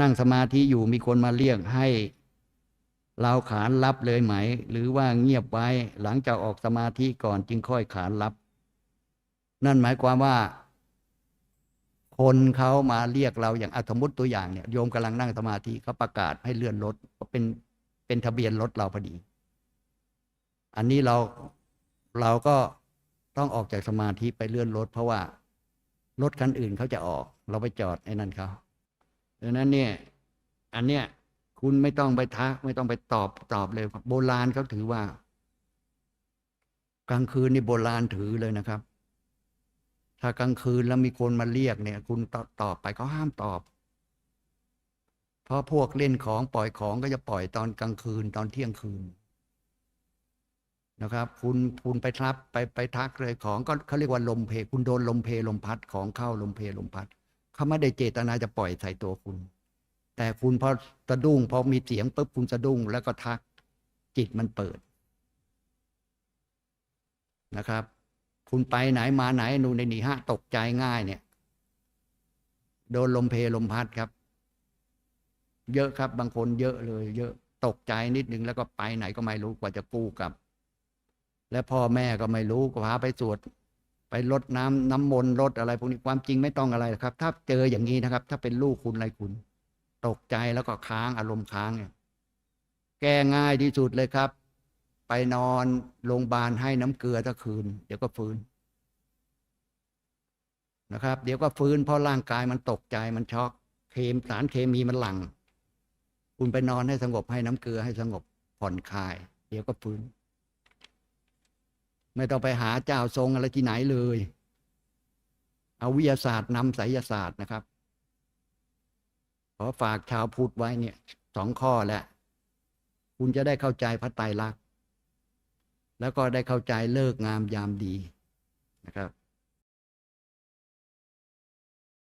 นั่งสมาธิอยู่มีคนมาเรียกให้เราขานรับเลยไหม หรือว่าเงียบไว้หลังจากออกสมาธิก่อนจึงค่อยขานรับ นั่นหมายความว่า คนเขามาเรียกเราอย่างอะสมมติตัวอย่างเนี่ยโยมกำลังนั่งสมาธิเขาประกาศให้เลื่อนรถเป็นเป็นทะเบียนรถเราพอดี อันนี้เราเราก็ต้องออกจากสมาธิไปเลื่อนรถเพราะว่ารถคันอื่นเขาจะออก เราไปจอดไอ้นั่นเขา ดังนั้นเนี่ยอันเนี้ยคุณไม่ต้องไปทัก ไม่ต้องไปตอบตอบเลย โบราณเขาถือว่า กลางคืนนี่โบราณถือเลยนะครับ ถ้ากลางคืนแล้วมีคนมาเรียกเนี่ย คุณตอบตอบไปเขาห้ามตอบ เพราะพวกเล่นของปล่อยของก็จะปล่อยตอนกลางคืนตอนเที่ยงคืนนะครับคุณคุณไปทับไปไปทักเลยของก็เขาเรียกว่าลมเพ คุณโดนลมเพลมพัดของเข้าลมเพลมพัด เขาไม่ได้เจตนาจะปล่อยใส่ตัวคุณ แต่คุณพอสะดุ้งพอมีเสียงปุ๊บคุณสะดุ้งแล้วก็ทัก จิตมันเปิดนะครับ คุณไปไหนมาไหนนู่นในนี่ฮะตกใจง่ายเนี่ย โดนลมเพลมพัดครับ เยอะครับ บางคนเยอะเลย เยอะตกใจนิดนึงแล้วก็ไปไหนก็ไม่รู้กว่าจะกู้กลับ และพ่อแม่ก็ไม่รู้ก็พาไปสวด ไปลดน้ำน้ำมนต์ลดอะไรพวกนี้ความจริงไม่ต้องอะไรครับ ถ้าเจออย่างนี้นะครับ ถ้าเป็นลูกคุณอะไรคุณ ตกใจแล้วก็ค้างอารมณ์ค้างเนี่ยแก้ง่ายที่สุดเลยครับ ไปนอนโรงพยาบาลให้น้ำเกลือทั้งคืน เดี๋ยวก็ฟื้นนะครับ เดี๋ยวก็ฟื้นเพราะร่างกายมันตกใจมันช็อกเคมสารเคมีมันหลังคุณไปนอนให้สงบให้น้ำเกลือให้สงบผ่อนคลาย เดี๋ยวก็ฟื้น ไม่ต้องไปหาเจ้าทรงอะไรที่ไหนเลย เอาวิทยาศาสตร์นำไสยศาสตร์นะครับ ขอฝากชาวพุทธไว้เนี่ยสองข้อแหละ คุณจะได้เข้าใจพระไตรลักษณ์แล้วก็ได้เข้าใจเลิกงามยามดีนะครับ